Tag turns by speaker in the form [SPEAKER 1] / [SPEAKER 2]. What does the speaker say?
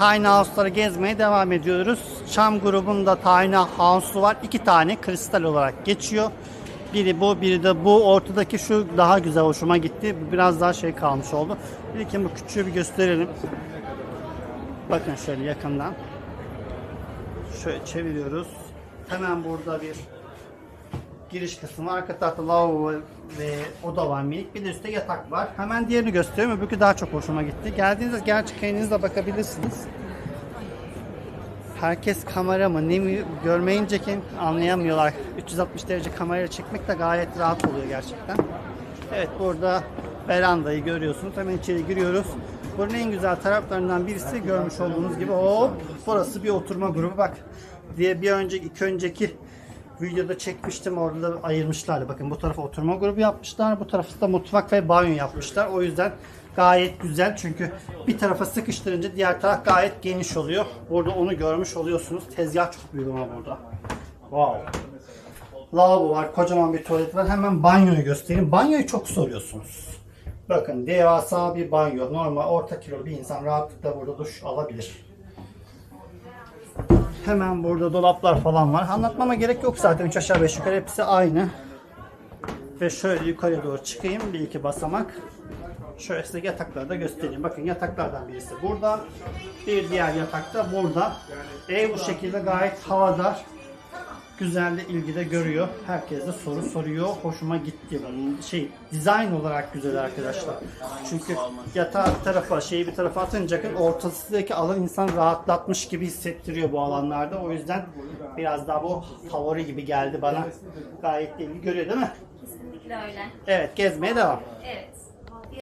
[SPEAKER 1] Tiny House'ları gezmeye devam ediyoruz. Şam grubunda Tiny House'u var. İki tane kristal olarak geçiyor. Biri bu, biri de bu. Ortadaki şu daha güzel hoşuma gitti. Biraz daha şey kalmış oldu. Bir iki bu küçüğü bir gösterelim. Bakın şöyle yakından. Şöyle çeviriyoruz. Hemen burada bir giriş kısmı. Arka tarafta lavabo ve oda var minik. Bir de üstte yatak var. Hemen diğerini gösteriyorum. Öbürkü daha çok hoşuma gitti. Geldiğinizde gerçi kendiniz de bakabilirsiniz. Herkes kamera mı ne mi görmeyince ki anlayamıyorlar. 360 derece kamerayla çekmek de gayet rahat oluyor gerçekten. Evet burada verandayı görüyorsunuz. Hemen içeri giriyoruz. Buranın en güzel taraflarından birisi görmüş olduğunuz gibi hop burası bir oturma grubu bak diye bir önceki iki önceki videoda çekmiştim orada da ayırmışlardı. Bakın bu tarafa oturma grubu yapmışlar. Bu tarafta da mutfak ve banyo yapmışlar. O yüzden gayet güzel çünkü bir tarafa sıkıştırınca diğer taraf gayet geniş oluyor. Burada onu görmüş oluyorsunuz. Tezgah çok büyük ama burada. Wow. Lavabo var, kocaman bir tuvalet var. Hemen banyoyu göstereyim. Banyoyu çok soruyorsunuz. Bakın devasa bir banyo. Normal orta kilo bir insan rahatlıkla burada duş alabilir. Hemen burada dolaplar falan var. Anlatmama gerek yok zaten. 3 aşağı 5 yukarı hepsi aynı. Ve şöyle yukarıya doğru çıkayım. Bir iki basamak. Şöyle size yatakları da göstereyim. Bakın yataklardan birisi burada. Bir diğer yatak da burada. Ev bu şekilde gayet havadar. Güzel de ilgide görüyor. Herkes de soru soruyor. Hoşuma gitti. Bunun Şey, dizayn olarak güzel arkadaşlar. Çünkü yatağı bir tarafa, şeyi bir tarafa atınca ortasındaki alan insan rahatlatmış gibi hissettiriyor bu alanlarda. O yüzden biraz daha bu favori gibi geldi bana. Gayet de ilgi görüyor değil mi?
[SPEAKER 2] Kesinlikle öyle.
[SPEAKER 1] Evet, gezmeye devam.
[SPEAKER 2] Evet.